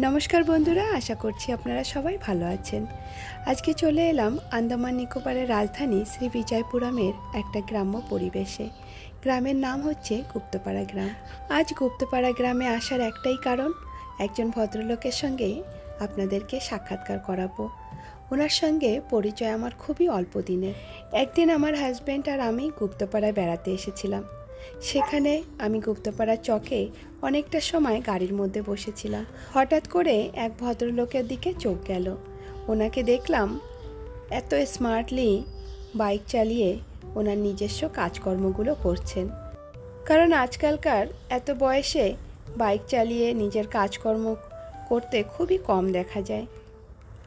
নমস্কার বন্ধুরা, আশা করছি আপনারা সবাই ভালো আছেন। আজকে চলে এলাম আন্দামান নিকোবরের রাজধানী শ্রী বিজয়পুরমের একটা গ্রাম্য পরিবেশে। গ্রামের নাম হচ্ছে গুপ্তপাড়া গ্রাম। আজ গুপ্তপাড়া গ্রামে আসার একটাই কারণ, একজন ভদ্রলোকের সঙ্গে আপনাদেরকে সাক্ষাৎকার করাবো। ওনার সঙ্গে পরিচয় আমার খুবই অল্প দিনের। একদিন আমার হাজব্যান্ড আর আমি গুপ্তপাড়ায় বেড়াতে এসেছিলাম। সেখানে আমি গুপ্তপাড়া চকে অনেকটা সময় গাড়ির মধ্যে বসেছিলাম। হঠাৎ করে এক ভদ্রলোকের দিকে চোখ গেল। ওনাকে দেখলাম এত স্মার্টলি বাইক চালিয়ে ওনার নিজস্ব কাজকর্মগুলো করছেন। কারণ আজকালকার এত বয়সে বাইক চালিয়ে নিজের কাজকর্ম করতে খুবই কম দেখা যায়।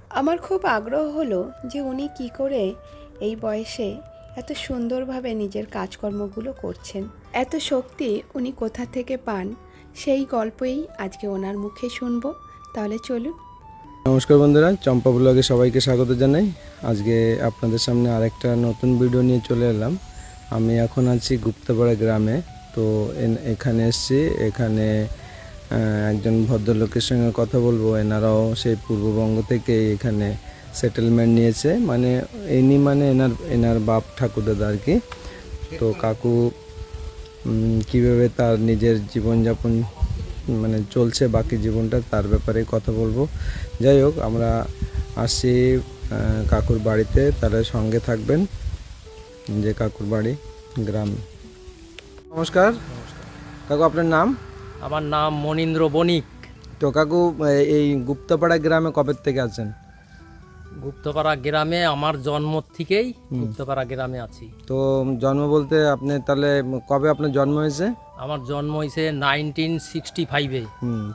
আমার খুব আগ্রহ হলো যে উনি কি করে এই বয়সে এত সুন্দরভাবে নিজের কাজকর্মগুলো করছেন। এত শক্তি উনি কোথা থেকে পান, সেই গল্পই আজকে ওনার মুখে শুনব। তাহলে চলুন। নমস্কার বন্ধুরা, চম্পা ব্লগে সবাইকে স্বাগত জানাই। আজকে আপনাদের সামনে আরেকটা নতুন ভিডিও নিয়ে চলে এলাম। আমি এখন আছি গুপ্তপাড়া গ্রামে। তো এখানে এসেছি। এখানে একজন ভদ্রলোকের সঙ্গে কথা বলব। এনারাও সেই পূর্ববঙ্গ থেকে এখানে সেটেলমেন্ট নিয়েছে মানে এনি মানে এনার এনার বাপ ঠাকুরদাদা আর কি। তো কাকু কীভাবে তার নিজের জীবনযাপন মানে চলছে বাকি জীবনটা তার ব্যাপারে কথা বলব। যাই হোক আমরা আসছি আহ, কাকুর বাড়িতে তারা সঙ্গে থাকবেন যে কাকুর বাড়ি গ্রাম। নমস্কার। কাকু আপনার নাম? আমার নাম মনীন্দ্র বণিক। তো কাকু এই গুপ্তপাড়া গ্রামে কবে থেকে আছেন? গুপ্তপাড়া গ্রামে আমার জন্ম থেকেই গুপ্তপাড়া গ্রামে আছি। তো জন্ম বলতে আপনি তাহলে কবে আপনার জন্ম হয়েছে? আমার জন্ম হয়েছে নাইনটিন সিক্সটি ফাইভে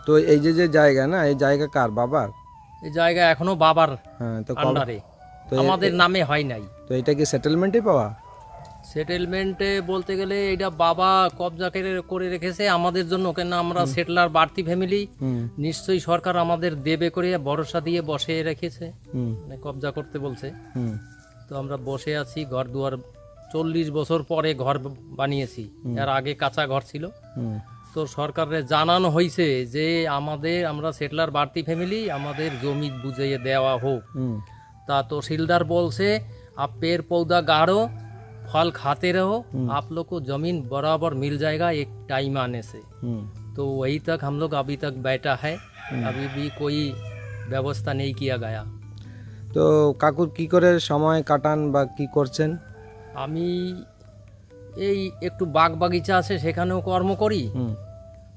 তো এই যে যে জায়গা না এই জায়গা কার বাবার? এই জায়গা এখনও বাবার হ্যাঁ তো আমাদের নামে হয় নাই। তো এটা কি সেটেলমেন্টে পাওয়া? সেটেলমেন্টে বলতে গেলে এটা বাবা কবজা করে রেখেছে আমাদের জন্য কেন আমরা সেটলার বাড়তি ফ্যামিলি নিশ্চয়ই সরকার আমাদের দেবে করে ভরসা দিয়ে বসে রেখেছে। মানে কবজা করতে বলছে। তো আমরা বসে আছি ঘর দুয়ার চল্লিশ বছর পরে ঘর বানিয়েছি। এর আগে কাঁচা ঘর ছিল। তো সরকারের জানানো হয়েছে যে আমাদের আমরা সেটলার বাড়তি ফ্যামিলি আমাদের জমি বুঝিয়ে দেওয়া হোক। তা তহসিলদার বলছে আপের পৌদা গাঢ় फल खाते रहो आप लोग को जमीन बराबर मिल जाएगा एक टाइम आने से হুম तो वही तक हम लोग अभी तक बैठा है अभी भी कोई व्यवस्था नहीं किया गया তো কাকুর কি করে সময় কাটান বা কি করছেন আমি এই একটু বাগ বাগিচা আছে সেখানেও কর্ম করি হুম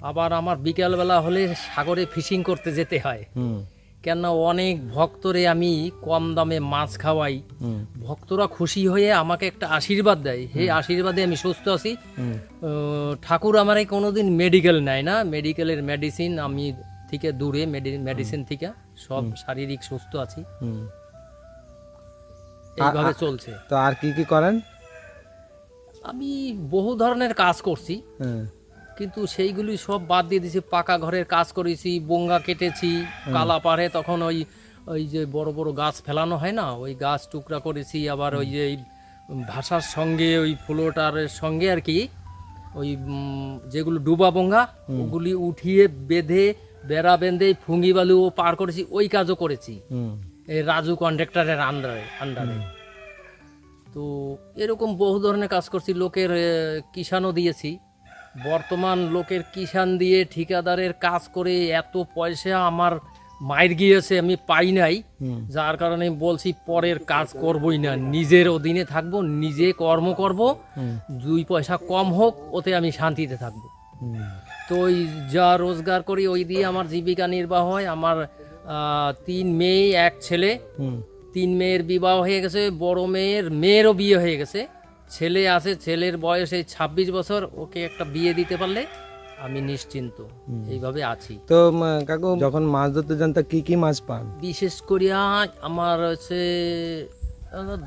আবার আমার বিকেলবেলা হলে সাগরে ফিশিং করতে যেতে হয় হুম কেন অনেক ভক্তরে আমি কম দামে মাছ খাওয়াই। ভক্তরা খুশি হয়ে আমাকে একটা আশীর্বাদ দেয়। সেই আশীর্বাদে আমি সুস্থ আছি। ঠাকুর আমারে কোনোদিন মেডিকেল নেয় না। মেডিকেলের মেডিসিন আমি থেকে দূরে মেডিসিন থেকে সব শারীরিক সুস্থ আছি। এইভাবে চলছে। তো আর কি কি করেন? আমি বহু ধরনের কাজ করছি। কিন্তু সেইগুলি সব বাদ দিয়ে দিয়েছি। পাকা ঘরের কাজ করেছি বঙ্গা কেটেছি কালা পাড়ে তখন ওই ওই যে বড় বড় গাছ ফেলানো হয় না? ওই গাছ টুকরা করেছি আবার ওই যে ভাষার সঙ্গে ওই ফ্লোটারের সঙ্গে আর কি ওই যেগুলো ডুবা বঙ্গা ওগুলি উঠিয়ে বেঁধে বেড়া বেঁধে ফুঙ্গি বালু ও পার করেছি ওই কাজও করেছি। এই রাজু কন্ট্রাক্টরের আন্ডারে আন্ডারে। তো এরকম বহু ধরনের কাজ করছি লোকের কিষানও দিয়েছি। বর্তমান লোকের কিষান দিয়ে ঠিকাদারের কাজ করে এত পয়সা আমার মায়ের গিয়েছে আমি পাই নাই। যার কারণে আমি বলছি পরের কাজ করবই না। নিজের অধীনে থাকব নিজে কর্ম করব। দুই পয়সা কম হোক ওতে আমি শান্তিতে থাকব। তো ওই যা রোজগার করি ওই দিয়ে আমার জীবিকা নির্বাহ হয়। আমার তিন মেয়ে এক ছেলে। তিন মেয়ের বিবাহ হয়ে গেছে বড় মেয়ের মেয়েরও বিয়ে হয়ে গেছে। ছেলে আছে ছেলের বয়স এই ছাব্বিশ বছর ওকে একটা বিয়ে দিতে পারলে আমি নিশ্চিন্ত। এইভাবে আছি। তো কাকু যখন মাছ ধরতে যান তা কি কি মাছ পান? বিশেষ করিয়া আমার হচ্ছে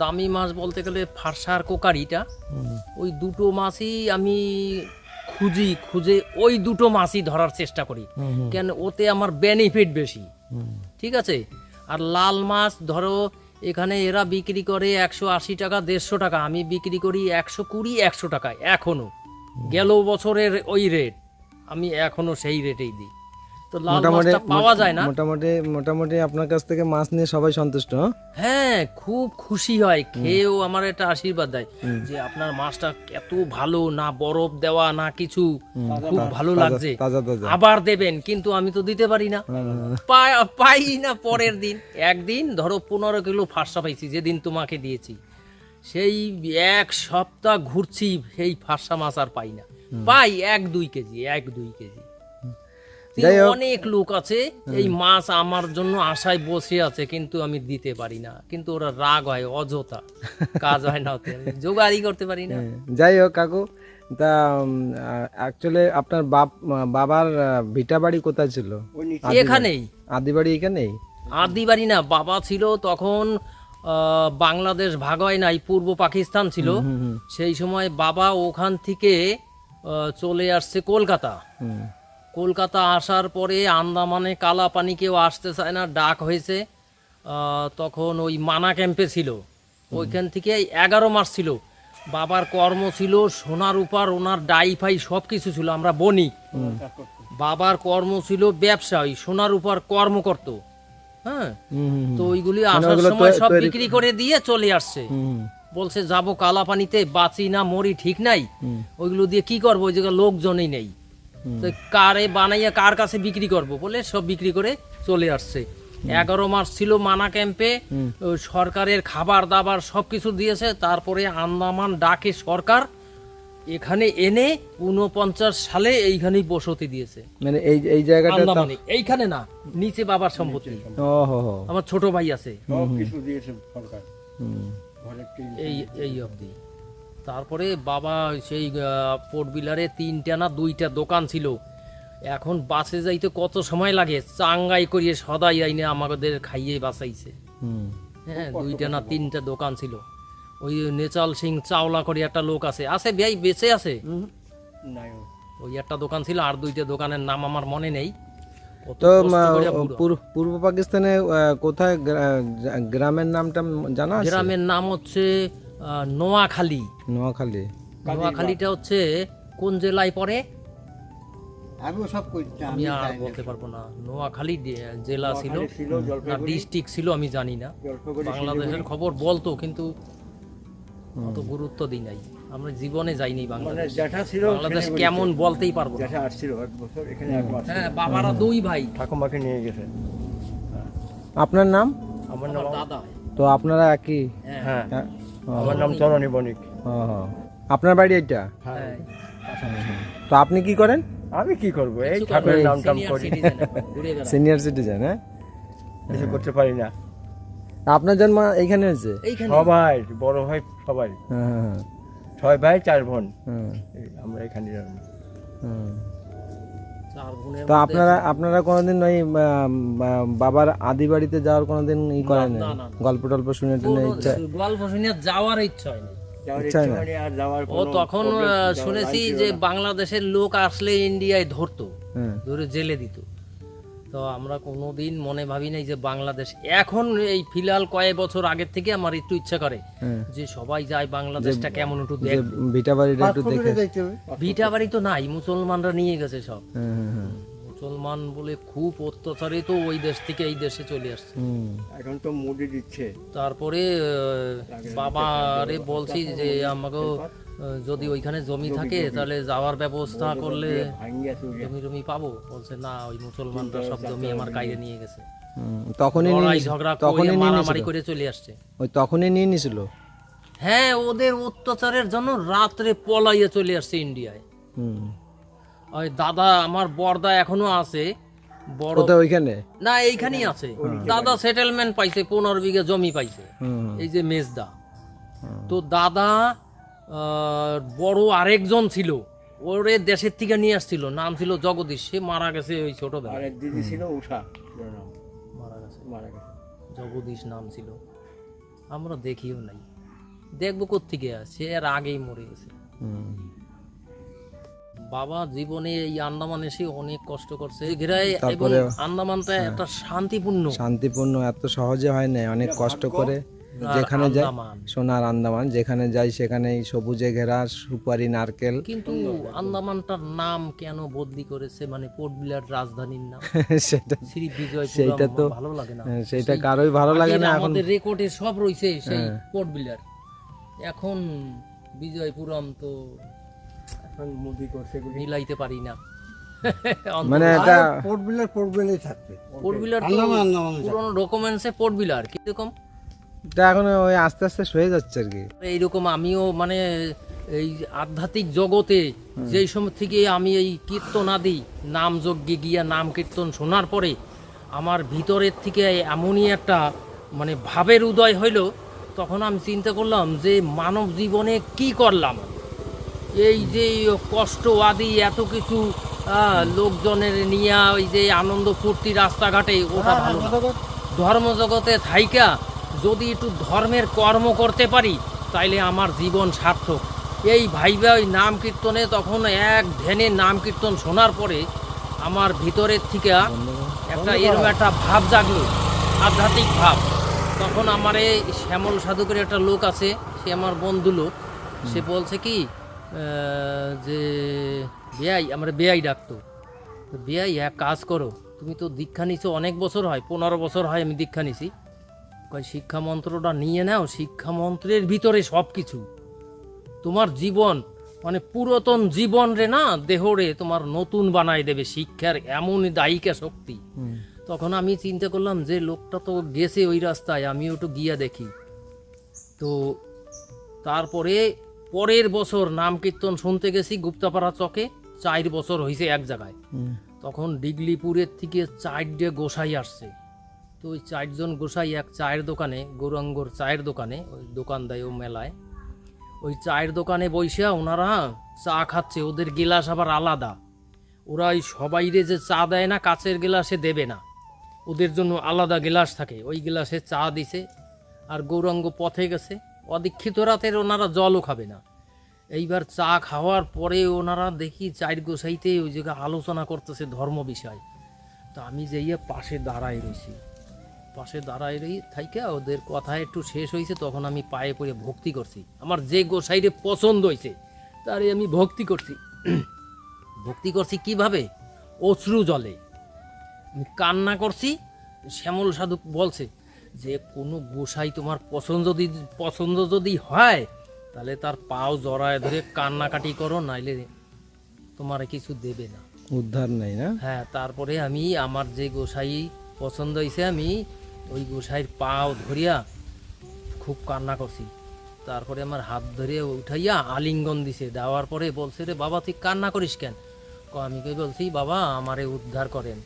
দামি মাছ বলতে গেলে ফারসার কোকারিটা। ওই দুটো মাছই আমি খুঁজি খুঁজে ওই দুটো মাছই ধরার চেষ্টা করি। কেন ওতে আমার বেনিফিট বেশি। ঠিক আছে? আর লাল মাছ ধরো এখানে এরা বিক্রি করে একশো আশি টাকা, দেড়শো টাকা। আমি বিক্রি করি একশো কুড়ি, একশো টাকায়, এখনও। গেল বছরের ওই রেট আমি এখনও সেই রেটেই দিই। তো লাল মাছটা পাওয়া যায় না। মোটামুটি মোটামুটি আপনার কাছ থেকে মাছ নিয়ে সবাই সন্তুষ্ট হ্যাঁ? হ্যাঁ খুব খুশি হয়। খেয়েও আমার আশীর্বাদ দেয় যে আপনার মাছটা এত ভালো না বরফ দেওয়া না কিছু। খুব ভালো লাগছে। আবার দেবেন কিন্তু আমি তো দিতে পারি না। পাই না পরের দিন। একদিন ধরো পনেরো কিলো ফাঁসা পাইছি যেদিন তোমাকে দিয়েছি। সেই এক সপ্তাহ ঘুরছি সেই ফাঁসা মাছ আর পাই না। পাই এক দুই কেজি এক দুই কেজি। অনেক লোক আছে এই মাছ আমার জন্য আশায় বসে আছে কিন্তু আমি দিতে পারি না। কিন্তু ওরা রাগ হয় অযথা। কাজ হয় না ওতে আমি করতে পারি না। যাই হোক কাকু তা অ্যাকচুয়ালি আপনার বাপ বাবার ভিটা বাড়ি কোথায় ছিল? এখানেই। আদি বাড়ি এখানেই? আদি বাড়ি না বাবা ছিল তখন আহ, বাংলাদেশ ভাগ হয় নাই পূর্ব পাকিস্তান ছিল। সেই সময় বাবা ওখান থেকে আহ, চলে আসছে কলকাতা। হুম। কলকাতা আসার পরে আন্দামানে কালা পানি কেউ আসতে চায় না ডাক হয়েছে তখন ওই মানা ক্যাম্পে ছিল। ওইখান থেকে এগারো মাস ছিল। বাবার কর্ম ছিল সোনার উপর ওনার ডাই ফাই সব কিছু ছিল আমরা বনি। বাবার কর্ম ছিল ব্যবসা ওই সোনার উপর কর্ম করত হ্যাঁ তো ওইগুলি মানে আসার সময় সব বিক্রি করে দিয়ে চলে আসছে। বলছে যাব কালা পানিতে বাঁচি না মরি ঠিক নাই। ওইগুলো দিয়ে কি করব? ওই জায়গায় লোকজনই নেই। তো কারে বানাইয়া কার কাছে বিক্রি করব? বলে সব বিক্রি করে চলে আসছে। এগারো মাস ছিল মানা ক্যাম্পে সরকারের খাবার দাবার সব কিছু দিয়েছে তারপরে আন্দামান ডাকে সরকার এখানে এনে উনপঞ্চাশ সালে এইখানেই বসতি দিয়েছে। মানে এই এই জায়গাটা আন্দামানে। এইখানে না নিচে বাবার সম্পত্তি। আমার ছোট ভাই আছে। সব কিছু দিয়েছে সরকার। এই এই অবধি। তারপরে বাবা সেই পোর্ট বিলারে তিনটা না দুইটা দোকান ছিল। এখন বাসে যাইতে কত সময় লাগে? চাঙ্গাই করিয়ে সদাই আইনে আমাদের খাইয়ে বাঁচাইছে। হুম। হ্যাঁ দুইটা না তিনটা দোকান ছিল। ওই নেচাল সিং চাওলা করে একটা লোক আছে। আছে ভাই বেঁচে আছে? ওই একটা দোকান ছিল আর দুইটা দোকানের নাম আমার মনে নেই। তো। পূর্ব- পাকিস্তানে কোথায় গ্রা- গ্রা- গ্রামের নামটা জানা গ্রামের নাম হচ্ছে নোয়াখালী। নোয়াখালী। নোয়াখালীটা হচ্ছে কোন জেলায় পড়ে? আমিও সব আমি আর বলতে পারব না। নোয়াখালী জেলা ছিল না ডিস্ট্রিক্ট ছিল আমি জানি না। বাংলাদেশের খবর বলতো কিন্তু অত গুরুত্ব দিই নাই। আমরা জীবনে যাইনি মানে বাংলাদেশ। ছিল বাংলাদেশ কেমন বলতেই পারব জ্যাঠা আসছিল এক বছর এখানে হ্যাঁ বাবারা দুই ভাই। ঠাকুমাকে নিয়ে গেছে। আপনার নাম? আমার নাম দাদা। তো আপনারা একই হ্যাঁ। হ্যাঁ। আমার নাম চরণী বণিক। আপনার বাড়ি এটা হ্যাঁ। তো আপনি কি করেন? আমি কি করব? এই ঠাকুরের নাম টাম করি। সিনিয়র সিটিজেন হ্যাঁ কিছু করতে পারি না। আপনার জন্ম এইখানে হয়েছে? সবাই বড় ভাই সবাই। হ্যাঁ হ্যাঁ হ্যাঁ, ছয় ভাই চার বোন। হ্যাঁ। আমরা এখানে জন্ম। তো আপনারা আপনারা কোনোদিন ওই বাবার আদি বাড়িতে যাওয়ার কোনোদিন ই করেন না। গল্প টল্প শুনে টুনে ইচ্ছা গল্প শুনে যাওয়ার ইচ্ছা হয় যাওয়ার ইচ্ছা ইচ্ছা না। যাওয়ার ও তখন শুনেছি যে বাংলাদেশের লোক আসলে ইন্ডিয়ায় ধরতো হ্যাঁ। ধরে জেলে দিত। তো আমরা কোনোদিন মনে ভাবি নাই যে বাংলাদেশ এখন এই ফিলহাল কয়েক বছর আগের থেকে আমার একটু ইচ্ছা করে হ্যাঁ। যে সবাই যায় বাংলাদেশটা কেমন একটু ভিটা বাড়িটা একটু দেখে। ভিটা বাড়ি তো নাই মুসলমানরা নিয়ে গেছে সব। হ্যাঁ হ্যাঁ মুসলমান বলে খুব অত্যাচারে তো ওই দেশ থেকে এই দেশে চলে আসছে। এখন তো মুডি দিচ্ছে। তারপরে আহ, বাবারে বলছি যে আমাকে যদি ওইখানে জমি থাকে তাহলে যাওয়ার ব্যবস্থা করলে জমি টমি পাবো। বলছে না ওই মুসলমানরা সব জমি আমার কাইরে নিয়ে গেছে। তখনই। ঝগড়া তখনই মারামারি করে চলে আসছে। ওই তখনই নিয়ে নিয়েছিল? হ্যাঁ ওদের অত্যাচারের জন্য রাত্রে পলাইয়া চলে আসছে ইন্ডিয়ায়। হুম। ওই দাদা আমার বর্দা এখনও আছে। বড় ওইখানে? না এইখানেই আছে। দাদা সেটেলমেন্ট পাইছে পনেরো বিঘা জমি পাইছে। এই যে মেজদা। তো দাদা বড় আরেকজন ছিল। ওরে দেশের থেকে নিয়ে আসছিল। নাম ছিল জগদীশ। সে মারা গেছে ওই আর ছোটবেলায়। এক দিদি ছিল উষা মারা গেছে। মারা গেছে। জগদীশ নাম ছিল। আমরা দেখিও নাই। দেখব কোথেকে সে আর আগেই মরে গেছে। বাবা জীবনে এই আন্দামান এসে অনেক কষ্ট করছে। আন্দামানটা একটা শান্তিপূর্ণ। শান্তিপূর্ণ। এত সহজে হয় না অনেক কষ্ট করে। যেখানে যাই সোনার আন্দামান যেখানে যাই সেখানেই সবুজে ঘেরা সুপারি নারকেল। কিন্তু আন্দামানটার নাম কেন বদলি করেছে? মানে পোর্ট বিলার রাজধানীর নাম। সেটা শ্রী বিজয় সেইটা তো ভালো লাগে না। হ্যাঁ, সেটা কারোই ভালো লাগে না এখন হ্যাঁ। আমাদের রেকর্ডে সব রয়েছে সেই পোর্ট বিলার। এখন বিজয়পুরম তো এখন মোদি করছে মিলাইতে পারি না। মানে এটা পোর্ট বিলার পোর্ট বিলারই থাকবে। পোর্ট বিলার তো আন্দামান আন্দামান পুরোনো ডকুমেন্টসে পোর্ট বিলার। কীরকম? এটা এখন ওই আস্তে আস্তে সয়ে যাচ্ছে আর কি। এইরকম আমিও মানে এই আধ্যাত্মিক জগতে যেই সময় থেকে আমি এই কীর্তনাদি নাম যজ্ঞে গিয়া নাম কীর্তন শোনার পরে আমার ভিতরের থেকে এমনই একটা মানে ভাবের উদয় হইল তখন আমি চিন্তা করলাম যে মানব জীবনে কি করলাম? এই যে কষ্ট আদি এত কিছু লোকজনের নিয়ে ওই যে আনন্দ ফুর্তি রাস্তাঘাটে ওটা ভালো না। ধর্মজগতে থাইকা যদি একটু ধর্মের কর্ম করতে পারি তাইলে আমার জীবন সার্থক। এই ভাইবা ওই নাম কীর্তনে তখন এক ধ্যানে নাম কীর্তন শোনার পরে আমার ভিতরের থেকে একটা এরকম একটা ভাব জাগলো আধ্যাত্মিক ভাব। তখন আমার এই শ্যামল সাধুকের একটা লোক আছে সে আমার বন্ধু লোক। সে বলছে কি যে বেয়াই আমার বেয়াই ডাকতো। তো বেয়াই এক কাজ করো তুমি তো দীক্ষা নিছো অনেক বছর হয় পনেরো বছর হয় আমি দীক্ষা নিছি। কয় শিক্ষা মন্ত্রটা নিয়ে নাও শিক্ষা মন্ত্রের ভিতরে সব কিছু তোমার জীবন মানে পুরাতন জীবন রে না দেহ রে তোমার নতুন বানাই দেবে শিক্ষার এমন দায়িকা শক্তি। তখন আমি চিন্তা করলাম যে লোকটা তো গেছে ওই রাস্তায় আমিও একটু গিয়া দেখি। তো তারপরে পরের বছর নাম কীর্তন শুনতে গেছি গুপ্তাপাড়া চকে চার বছর হয়েছে এক জায়গায়। তখন ডিগলিপুরের থেকে চারটে গোসাই আসছে। তো ওই চারজন গোসাই এক চায়ের দোকানে, গৌরাঙ্গর চায়ের দোকানে, ওই দোকান দেয় ও মেলায়। ওই চায়ের দোকানে বইসা ওনারা চা খাচ্ছে, ওদের গিলাস আবার আলাদা। ওরা ওই সবাইরে যে চা দেয় না কাচের গিলাসে দেবে না। ওদের জন্য আলাদা গিলাস থাকে, ওই গিলাসে চা দিছে। আর গৌরাঙ্গ পথে গেছে, অদীক্ষিত রাতের ওনারা জলও খাবে না। এইবার চা খাওয়ার পরে ওনারা দেখি চায়ের গোসাইতে ওই জায়গায় আলোচনা করতেছে ধর্ম বিষয়। তা আমি যেইয়া পাশে দাঁড়াই রয়েছি পাশে দাঁড়াই রই থাইকা ওদের কথা একটু শেষ হয়েছে তখন আমি পায়ে পড়ে ভক্তি করছি। আমার যে গোসাইরে পছন্দ হয়েছে তারে আমি ভক্তি করছি। ভক্তি করছি কীভাবে? অশ্রু জলে। আমি কান্না করছি শ্যামল সাধু বলছে যে কোনো গোসাই তোমার পছন্দ যদি পছন্দ যদি হয় তাহলে তার পাও জড়ায় ধরে কান্নাকাটি করো নাইলে তোমার কিছু দেবে না। উদ্ধার নাই না? হ্যাঁ তারপরে আমি আমার যে গোসাই পছন্দ হয়েছে আমি ওই গোসাইয়ের পাও ধরিয়া খুব কান্না করছি। তারপরে আমার হাত ধরে উঠাইয়া আলিঙ্গন দিছে। দেওয়ার পরে বলছে রে বাবা তুই কান্না করিস কেন? ক আমি কই বলছি বাবা আমারে উদ্ধার করেন।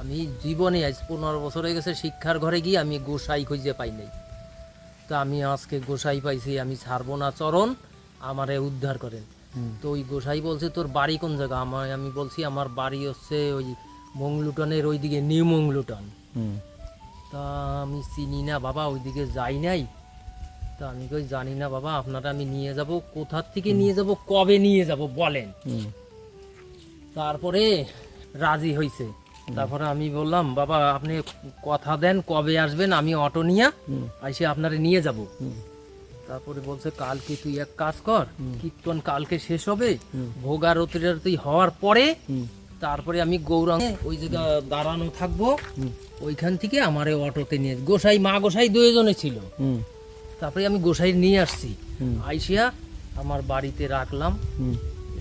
আমি জীবনে আজ পনেরো বছর হয়ে গেছে শিক্ষার ঘরে গিয়ে আমি গোসাই খুঁজে পাই নাই। তা আমি আজকে গোসাই পাইছি আমি ছাড়বো না চরণ আমারে উদ্ধার করেন। তো ওই গোসাই বলছে তোর বাড়ি কোন জায়গা? আমার আমি বলছি আমার বাড়ি হচ্ছে ওই মংলুটনের ওইদিকে নিউ মংলুটন। তা আমি চিনি না বাবা ওইদিকে যাই নাই। তা আমি কই জানি না বাবা আপনারা আমি নিয়ে যাব। কোথার থেকে নিয়ে যাব কবে নিয়ে যাব বলেন। তারপরে রাজি হইছে। তারপরে আমি বললাম বাবা আপনি কথা দেন কবে আসবেন? আমি অটো নিয়ে এসে আপনারে নিয়ে যাব। তারপরে বলছে কালকে তুই এক কাজ কর কীর্তন কালকে শেষ হবে। ভোগা ভোগারতি হওয়ার পরে তারপরে আমি গৌরাঙ্গ ওই জায়গা দাঁড়ানো থাকব। ওইখান থেকে আমারে অটোতে নিয়ে গোসাই মা গোসাই দুইজনে ছিল। তারপরে আমি গোসাই নিয়ে আসছি। আইসিয়া আমার বাড়িতে রাখলাম।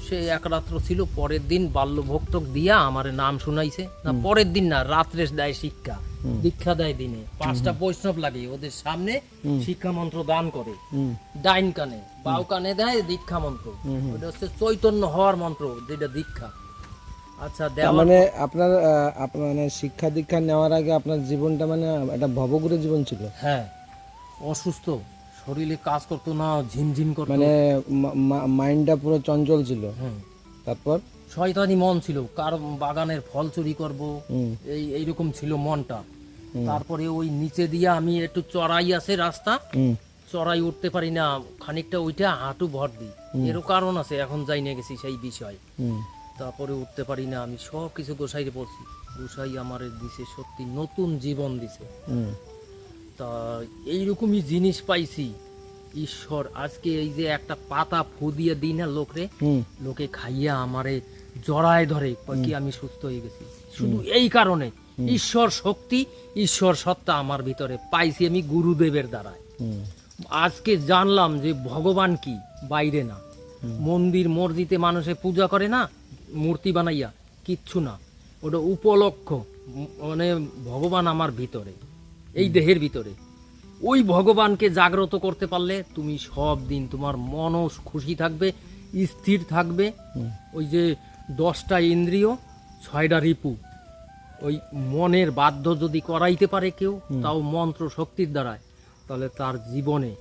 সে এক রাত্র ছিল পরের দিন বাল্যভক্তক দিয়া আমার নাম শুনাইছে। না পরের দিন না রাত্রে দেয় শিক্ষা। দীক্ষা দেয় দিনে। পাঁচটা বৈষ্ণব লাগে ওদের সামনে শিক্ষা মন্ত্র দান করে। ডাইন কানে বাউ কানে দেয় দীক্ষা মন্ত্র। ওটা হচ্ছে চৈতন্য হওয়ার মন্ত্র যেটা দীক্ষা। মানে আপনার আপনার মানে শিক্ষা দীক্ষা নেওয়ার আগে আপনার জীবনটা মানে একটা জীবন ছিল? হ্যাঁ অসুস্থ শরীরে কাজ করতো না ঝিমঝিম করতো। মানে মাইন্ডটা পুরো চঞ্চল ছিল? তারপর? শয়তানি মন ছিল কার বাগানের ফল চুরি করব এই এইরকম ছিল মনটা। তারপরে ওই নিচে দিয়ে আমি একটু চড়াই আছে রাস্তা চড়াই উঠতে পারি না খানিকটা ওইটা হাঁটু ভর দিই। এরও কারণ আছে এখন যাই নিয়ে গেছি সেই বিষয়। তারপরে উঠতে পারি না আমি সব কিছু গোসাইরে বলছি গোসাই আমার দিছে সত্যি নতুন জীবন দিছে। তা এইরকমই জিনিস পাইছি। ঈশ্বর আজকে এই যে একটা পাতা ফু দিয়ে দিই না লোকরে হুম। লোকে খাইয়া আমারে জড়ায় ধরে কি আমি সুস্থ হয়ে গেছি। শুধু এই কারণে ঈশ্বর শক্তি ঈশ্বর সত্তা আমার ভিতরে পাইছি আমি গুরুদেবের দ্বারায়। আজকে জানলাম যে ভগবান কি? বাইরে না। মন্দির মসজিদে মানুষে পূজা করে না মূর্তি বানাইয়া কিচ্ছু না। ওটা উপলক্ষ মানে ভগবান আমার ভিতরে এই দেহের ভিতরে। ওই ভগবানকে জাগ্রত করতে পারলে তুমি সব দিন তোমার মনস খুশি থাকবে স্থির থাকবে। ওই যে দশটা ইন্দ্রিয় ছয়টা রিপু ওই মনের বাধ্য যদি করাইতে পারে কেউ তাও মন্ত্র শক্তির দ্বারায় তাহলে তার জীবনে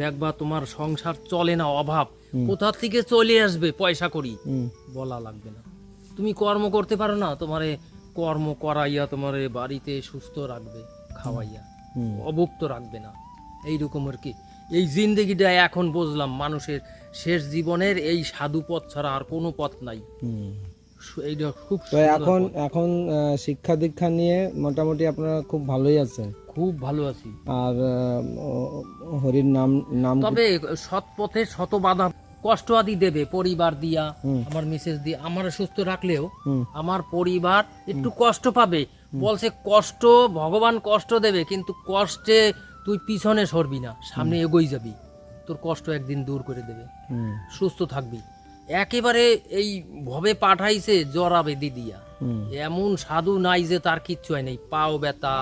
দেখবা তোমার সংসার চলে না অভাব। কোথা থেকে চলে আসবে পয়সা করি? বলা লাগবে না। তুমি কর্ম করতে পারো না তোমারে কর্ম করাইয়া তোমারে বাড়িতে সুস্থ রাখবে খাওয়াইয়া। অভুক্ত রাখবে না। এইরকম আর কি। এই জিন্দগিটা এখন বুঝলাম মানুষের শেষ জীবনের এই সাধু পথ ছাড়া আর কোনো পথ নাই। এইটা খুব এখন এখন শিক্ষা দীক্ষা নিয়ে মোটামুটি আপনারা খুব ভালোই আছেন। খুব ভালো আছি। আর হরির নাম নাম তবে সৎ পথে শত বাধা কষ্ট আদি দেবে পরিবার দিয়া আমার মিসেস দিয়ে। আমার সুস্থ রাখলেও আমার পরিবার একটু কষ্ট পাবে। বলছে কষ্ট ভগবান কষ্ট দেবে কিন্তু কষ্টে তুই পিছনে সরবি না সামনে এগোই যাবি। তোর কষ্ট একদিন দূর করে দেবে। সুস্থ থাকবি। একেবারে এই ভবে পাঠাইছে জরাবে দিদিয়া এমন সাধু নাই যে তার কিচ্ছু হয় নাই। পাও ব্যথা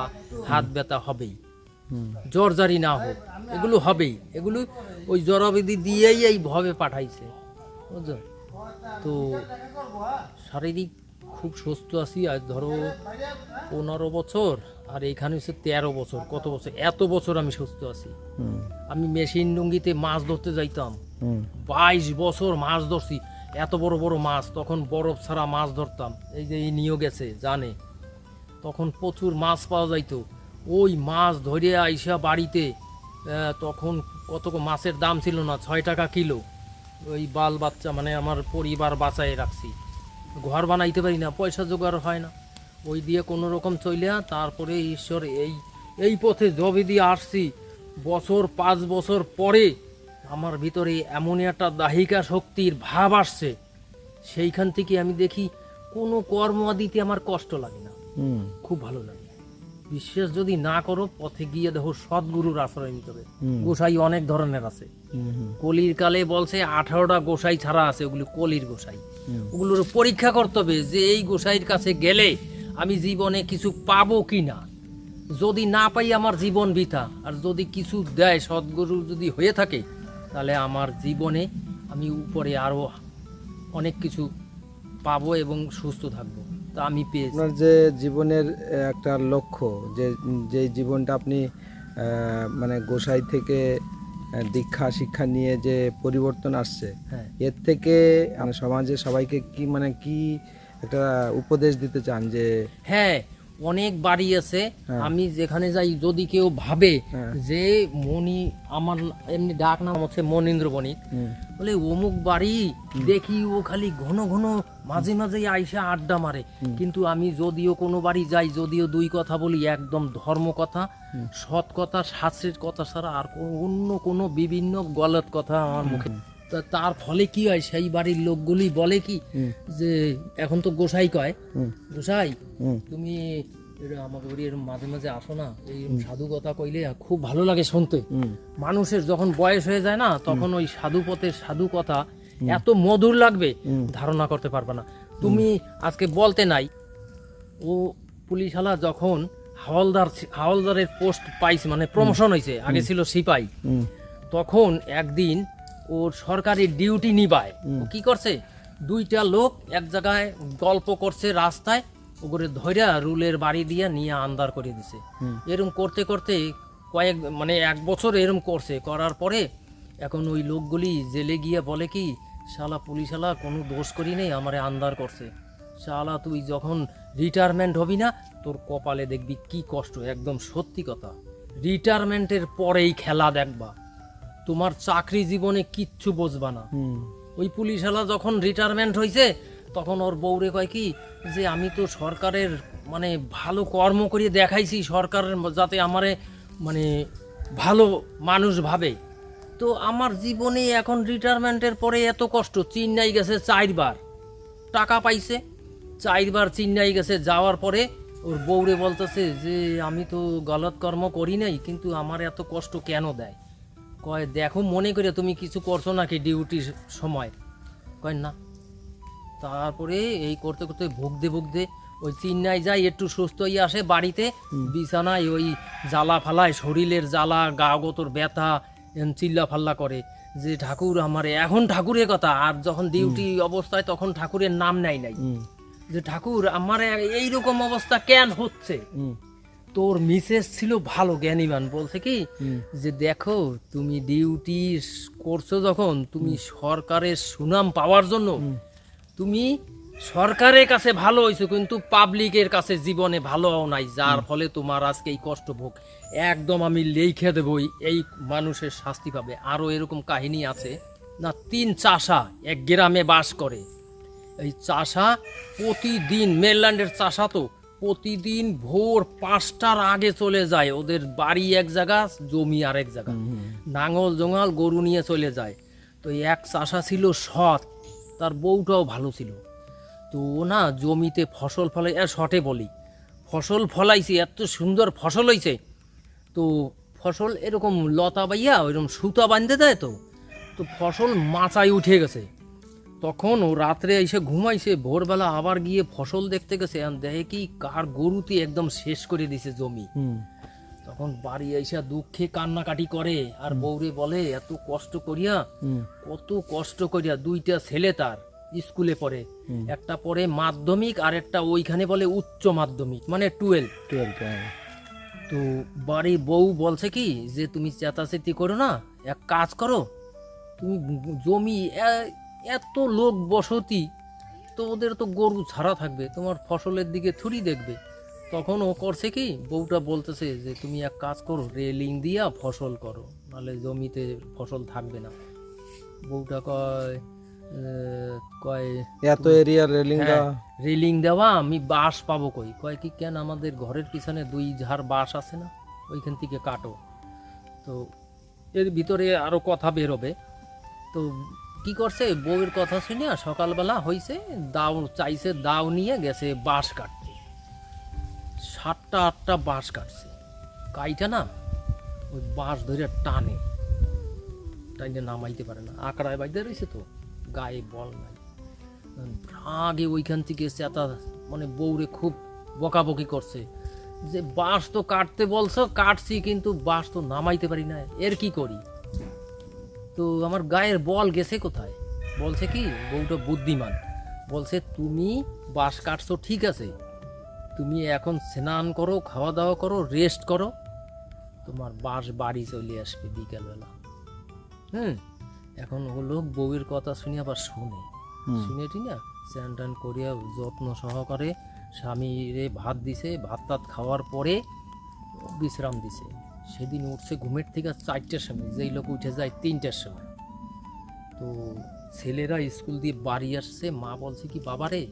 হাত ব্যথা হবেই। জর্জারি না হোক এগুলো হবেই। এগুলো ওই জড়বিধি দিয়েই এই ভবে পাঠাইছে। বুঝছ? তো শারীরিক খুব সুস্থ আছি। আজ ধরো পনেরো বছর আর এইখানে হচ্ছে তেরো বছর। কত বছর? এত বছর আমি সুস্থ আছি। আমি মেশিন ডুঙ্গিতে মাছ ধরতে যাইতাম। বাইশ বছর মাছ ধরছি। এত বড় বড় মাছ, তখন বরফ ছাড়া মাছ ধরতাম। এই যে এই নিয়োগ গেছে, জানে? তখন প্রচুর মাছ পাওয়া যাইতো। ওই মাছ ধরে আইসা বাড়িতে তখন কত মাছের দাম ছিল না, ছয় টাকা কিলো। ওই বাল বাচ্চা মানে আমার পরিবার বাঁচায় রাখছি। ঘর বানাইতে পারি না, পয়সা জোগাড় হয় না। ওই দিয়ে কোনো রকম চলিয়া তারপরে ঈশ্বর এই এই পথে জবে দিয়ে আসছি। বছর, পাঁচ বছর পরে আমার ভিতরে এমনই একটা দাহিকা শক্তির ভাব আসছে সেইখান থেকে আমি দেখি কোনো কর্ম আদিতে আমার কষ্ট লাগে না। হুম। খুব ভালো লাগে। বিশ্বাস যদি না করো পথে গিয়ে দেখো সদ্গুরুর আশ্রয় নিতে হবে। গোসাই অনেক ধরনের আছে। কলির কালে বলছে আঠারোটা গোসাই ছাড়া আছে ওগুলো কলির গোসাই। ওগুলোর পরীক্ষা করতে হবে যে এই গোসাইয়ের কাছে গেলে আমি জীবনে কিছু পাবো কি না। যদি না পাই আমার জীবন বৃথা আর যদি কিছু দেয় সদ্গুরু যদি হয়ে থাকে তাহলে আমার জীবনে আমি উপরে আরও অনেক কিছু পাবো এবং সুস্থ থাকব। তা আমি পেয়েছি। আপনার যে জীবনের একটা লক্ষ্য যে যে জীবনটা আপনি মানে গোসাই থেকে দীক্ষা শিক্ষা নিয়ে যে পরিবর্তন আসছে হ্যাঁ। এর থেকে মানে সমাজে সবাইকে কি মানে কি একটা উপদেশ দিতে চান যে হ্যাঁ অনেক বাড়ি আছে। আমি যেখানে যাই যদি কেউ ভাবে হ্যাঁ। যে মনি আমার এমনি ডাক নাম হচ্ছে মনীন্দ্র বণিক বলে অমুক বাড়ি দেখি ও খালি ঘন ঘন মাঝে মাঝে আইসা আড্ডা মারে। কিন্তু আমি যদিও কোনো বাড়ি যাই যদিও দুই কথা বলি একদম ধর্ম কথা সৎ কথা শাস্ত্রের কথা ছাড়া আর অন্য কোনো বিভিন্ন গলত কথা আমার মুখে তা তার ফলে কি হয়? সেই বাড়ির লোকগুলি বলে কি যে এখন তো গোসাই কয় গোসাই তুমি আমাকে বাড়ি এরম মাঝে মাঝে আসো না এই সাধু কথা কইলে খুব ভালো লাগে শুনতে। মানুষের যখন বয়স হয়ে যায় না তখন ওই সাধু পথের সাধু কথা এত মধুর লাগবে ধারণা করতে পারবে না। তুমি আজকে বলতে নাই ও পুলিশালা যখন হাওলদার হাওলদারের পোস্ট পাইছে মানে প্রমোশন হয়েছে আগে ছিল সিপাই তখন একদিন ওর সরকারি ডিউটি নিবায়। ও কি করছে? দুইটা লোক এক জায়গায় গল্প করছে রাস্তায় ওগুলো ধৈরা রুলের বাড়ি দিয়ে নিয়ে আন্দার করে দিছে। এরম করতে করতে কয়েক মানে এক বছর এরম করছে। করার পরে এখন ওই লোকগুলি জেলে গিয়ে বলে কি শালা পুলিশালা কোনো দোষ করি নেই আমারে আন্দার করছে। শালা তুই যখন রিটায়ারমেন্ট হবি না তোর কপালে দেখবি কি কষ্ট একদম সত্যি কথা। রিটায়ারমেন্টের পরেই খেলা দেখবা। তোমার চাকরি জীবনে কিচ্ছু বুঝবা না। ওই পুলিশওয়ালা যখন রিটায়ারমেন্ট হয়েছে তখন ওর বউরে কয় কি যে আমি তো সরকারের মানে ভালো কর্ম করিয়ে দেখাইছি সরকারের যাতে আমারে মানে ভালো মানুষ ভাবে। তো আমার জীবনে এখন রিটায়ারমেন্টের পরে এত কষ্ট চেন্নাই গেছে চারবার। টাকা পাইছে চারবার চেন্নাই গেছে যাওয়ার পরে ওর বউরে বলতেছে যে আমি তো গলত কর্ম করি নাই কিন্তু আমার এত কষ্ট কেন দেয়? কয় দেখো মনে করে তুমি কিছু করছ নাকি ডিউটির সময়? কয় না। তারপরে এই করতে করতে ভুগতে ভুগতে ওই চিন্নাই যায় একটু সুস্থ হয়ে আসে বাড়িতে। বিছানায় ওই জ্বালা ফালায় শরীরের জ্বালা গা গতর ব্যথা চিল্লা ফাল্লা করে। যে ঠাকুর আমার এখন ঠাকুরের কথা আর যখন ডিউটি অবস্থায় তখন ঠাকুরের নাম নেয় নাই। যে ঠাকুর আমার এইরকম অবস্থা কেন হচ্ছে? তোর মিসেস ছিল ভালো জ্ঞানীমান বলছে কি যে দেখো তুমি ডিউটি করছ যখন তুমি সরকারের সুনাম পাওয়ার জন্য তুমি সরকারের কাছে ভালো হয়েছো কিন্তু পাবলিকের কাছে জীবনে ভালো হও নাই যার ফলে তোমার আজকে এই কষ্ট ভোগ। একদম আমি লিখে দেবো এই মানুষের শাস্তি পাবে। আরও এরকম কাহিনী আছে না তিন চাষা এক গ্রামে বাস করে। এই চাষা প্রতিদিন মেরল্যান্ডের চাষা তো প্রতিদিন ভোর পাঁচটার আগে চলে যায়। ওদের বাড়ি এক জায়গা জমি আর এক জায়গা। নাঙল জঙ্গল গরু নিয়ে চলে যায়। তো এক চাষা ছিল সৎ তার বউটাও ভালো ছিল। তো ও না জমিতে ফসল ফলাই আর শটে বলি ফসল ফলাইছে এত সুন্দর ফসল হয়েছে তো ফসল এরকম লতা বাইয়া ওইরকম সুতা বাঁধতে দেয় তো। তো ফসল মাচায় উঠে গেছে। তখন ও রাত্রে এসে ঘুমাইছে ভোরবেলা আবার গিয়ে ফসল দেখতে গেছে দেখে কি কার গরুতে একদম শেষ করে দিছে জমি। তখন বাড়ি এসে দুঃখে কান্নাকাটি করে আর বউরে বলে এত কষ্ট করিয়া কত কষ্ট করিয়া দুইটা ছেলে তার স্কুলে পড়ে। একটা পড়ে মাধ্যমিক আর একটা ওইখানে বলে উচ্চ মাধ্যমিক মানে টুয়েলভ। টুয়েলভ তো বাড়ি বউ বলছে কি যে তুমি চেতাচেতি করো না এক কাজ করো তুমি জমি এত লোক বসতি তো ওদের তো গরু ছাড়া থাকবে তোমার ফসলের দিকে থুরি দেখবে। তখন ও করছে কি বউটা বলতেছে যে তুমি এক কাজ করো রেলিং দিয়া ফসল করো নাহলে জমিতে ফসল থাকবে না। বউটা কয় কয় এত এরিয়া রেলিং হ্যাঁ, রেলিং দেওয়া আমি বাঁশ পাবো কই? কয় কি কেন আমাদের ঘরের পিছনে দুই ঝাড় বাঁশ আছে না? ওইখান থেকে কাটো। তো এর ভিতরে আরও কথা বেরোবে। তো কি করছে? বউয়ের কথা শুনে সকালবেলা হইছে, দাও চাইছে, দাও নিয়ে গেছে বাঁশ কাটতে। সাতটা, আটটা বাঁশ কাটছে। কাইটা না, ওই বাঁশ ধরে টানে। টাইনে নামাইতে পারে না। আঁকড়ায় বাইতে রয়েছে তো, গায়ে বল নাই। আগে ওইখান থেকে চেতা মানে বউরে খুব বকাবকি করছে। যে বাঁশ তো কাটতে বলছো, কাটছি কিন্তু বাঁশ তো নামাইতে পারি না। এর কি করি? তো আমার গায়ের বল গেছে কোথায়? বলছে কি বউটা বুদ্ধিমান। বলছে তুমি বাঁশ কাটছো ঠিক আছে। তুমি এখন স্নান করো খাওয়া দাওয়া করো রেস্ট করো। তোমার বাঁশ বাড়ি চলে আসবে বিকেলবেলা। হুম এখন হলো বউয়ের কথা শুনে আবার শুনে। শুনে ঠিক না স্নান টান করিয়া যত্ন সহকারে স্বামীরে ভাত দিছে ভাত টাত খাওয়ার পরে বিশ্রাম দিছে। সেদিন উঠছে ঘুমের থেকে চারটের সময়, যেই লোক উঠে যায় তিনটের সময়। তো ছেলেরা স্কুল দিয়ে বাড়ি আসছে, মা বলছে কি বাবারে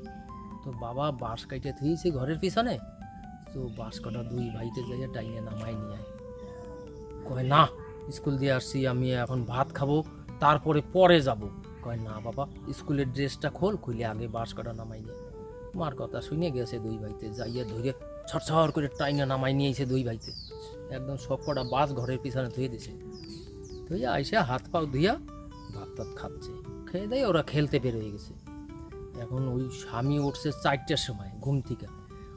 তো বাবা বাঁশ কাইটে থুইছে ঘরের পিছনে? তো বাঁশ কাটা দুই ভাইতে যাইয়া ডাইনে নামাই নিয়ে আয়। কয়, না, স্কুল দিয়ে আসছি, আমি এখন ভাত খাব, তারপরে পরে যাব। কয়, না বাবা, স্কুলের ড্রেসটা খোল খুলে আগে বাঁশ কাটা নামাই নিয়ে মার কথা শুনে গেছে দুই ভাইতে, যাইয়া ধরে ছটছড় করে টাইনে নামাই নিয়েছে দুই ভাইতে। একদম সব কটা বাস ঘরের পিছনে ধুয়ে দিছে। ধুইয়া আইসে হাত পাও ধুইয়া ভাত টাত খাচ্ছে। খেয়ে দেয় ওরা খেলতে বের হয়ে গেছে। এখন ওই স্বামী উঠছে চারটের সময় ঘুম থেকে।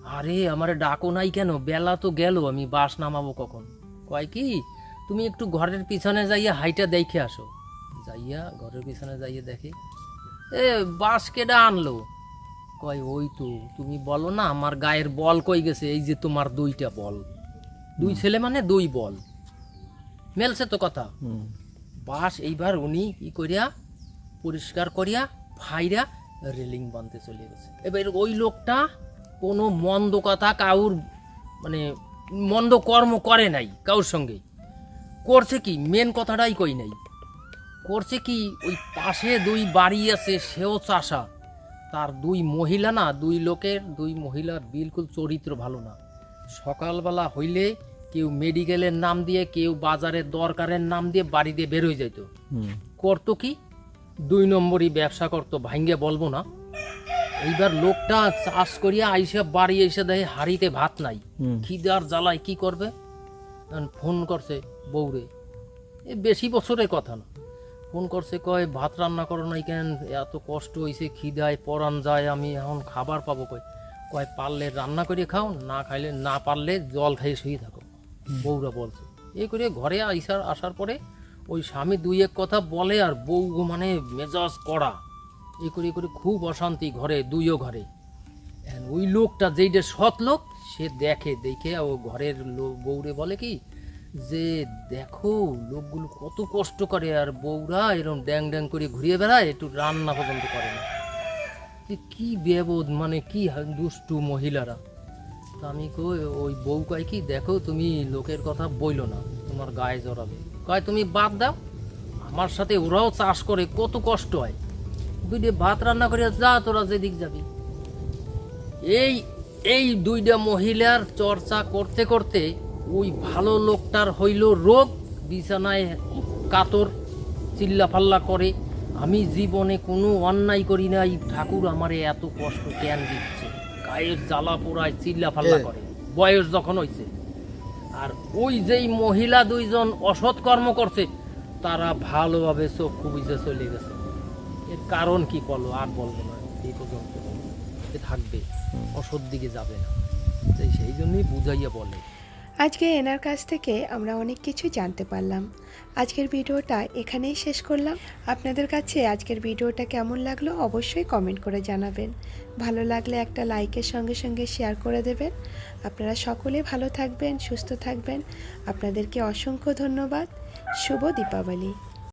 আরে, আমার ডাকো নাই কেন? বেলা তো গেল, আমি বাস নামাবো কখন? কয় কি, তুমি একটু ঘরের পিছনে যাইয়া হাইটা দেখে আসো। যাইয়া ঘরের পিছনে যাইয়া দেখে, এ, বাস কেডা আনলো? কয়, ওই তো, তুমি বলো না, আমার গায়ের বল কই গেছে? এই যে তোমার দুইটা বল। দুই ছেলে মানে দুই বল। মেলছে তো কথা। বাস এইবার উনি কি করিয়া পরিষ্কার করিয়া ফাইরা রেলিং বানতে চলে গেছে। এবার ওই লোকটা কোনো মন্দ কথা কাউর মানে মন্দ কর্ম করে নাই কাউর সঙ্গে। করছে কি? মেন কথাটাই কই নাই। করছে কি? ওই পাশে দুই বাড়ি আছে সেও চাষা। তার দুই মহিলা না দুই লোকের দুই মহিলার বিলকুল চরিত্র ভালো না। সকালবেলা হইলে কেউ মেডিকেলের নাম দিয়ে কেউ বাজারের দরকারের নাম দিয়ে বাড়ি দিয়ে বের হয়ে যেত করতো কি? দুই নম্বরই ব্যবসা করতো ভাঙ্গে বলব না। এইবার লোকটা চাষ করিয়া আইসা বাড়ি এসে দেয় হাড়িতে ভাত নাই। খিদার জ্বালায় কি করবে? ফোন করছে বউরে। এ বেশি বছরের কথা না। ফোন করছে কয় ভাত রান্না করো নাই কেন? এত কষ্ট হয়েছে খিদায় পরান যায় আমি এখন খাবার পাবো কয় কয় পারলে রান্না করে খাও না খাইলে না পারলে জল খাইয়ে শুয়ে থাকো। বউরা বলছে। এই করে ঘরে আইসার আসার পরে ওই স্বামী দুই এক কথা বলে আর বউ মানে মেজাজ করা এই করে করে খুব অশান্তি ঘরে দুইও ঘরে। ওই লোকটা যেইটা সৎ লোক সে দেখে দেখে ও ঘরের লো- বউরে বলে কি যে দেখো লোকগুলো কত কষ্ট করে আর বউরা এরকম ড্যাং ড্যাং করে ঘুরিয়ে বেড়ায় একটু রান্না পর্যন্ত করে না। যে কি বেবোধ মানে কি দুষ্টু মহিলারা। তা আমি কই, ওই বউ কয় কি, দেখো, তুমি লোকের কথা বইলো না, তোমার গায়ে জড়াবে। কয়, তুমি বাদ দাও, আমার সাথে ওরাও চাষ করে, কত কষ্ট হয়। দুইটে ভাত রান্না করে যা, তোরা যেদিক যাবি। এই এই দুইটা মহিলার চর্চা করতে করতে ওই ভালো লোকটার হইল রোগ, বিছানায় কাতর, চিল্লাফাল্লা করে আমি জীবনে কোনো অন্যায় করি নাই। ঠাকুর আমারে এত কষ্ট কেন দিচ্ছে? গায়ের জ্বালা পোড়ায় চিল্লাফাল্লা করে। বয়স যখন হয়েছে আর ওই যেই মহিলা দুইজন অসৎ কর্ম করছে তারা ভালোভাবে চক্ষু বুঝে চলে গেছে। এর কারণ কি বলো? আর বলব না। এই পর্যন্ত থাকবে। অসৎ দিকে যাবে না। সেই জন্যই বুঝাইয়া বলে। আজকে এনার কাছ থেকে আমরা অনেক কিছু জানতে পারলাম। আজকের ভিডিওটা এখানেই শেষ করলাম। আপনাদের কাছে আজকের ভিডিওটা কেমন লাগল অবশ্যই কমেন্ট করে জানাবেন। ভালো লাগলে একটা লাইকের সঙ্গে সঙ্গে শেয়ার করে দেবেন। আপনারা সকলে ভালো থাকবেন, সুস্থ থাকবেন। আপনাদেরকে অসংখ্য ধন্যবাদ। শুভ দীপাবলি।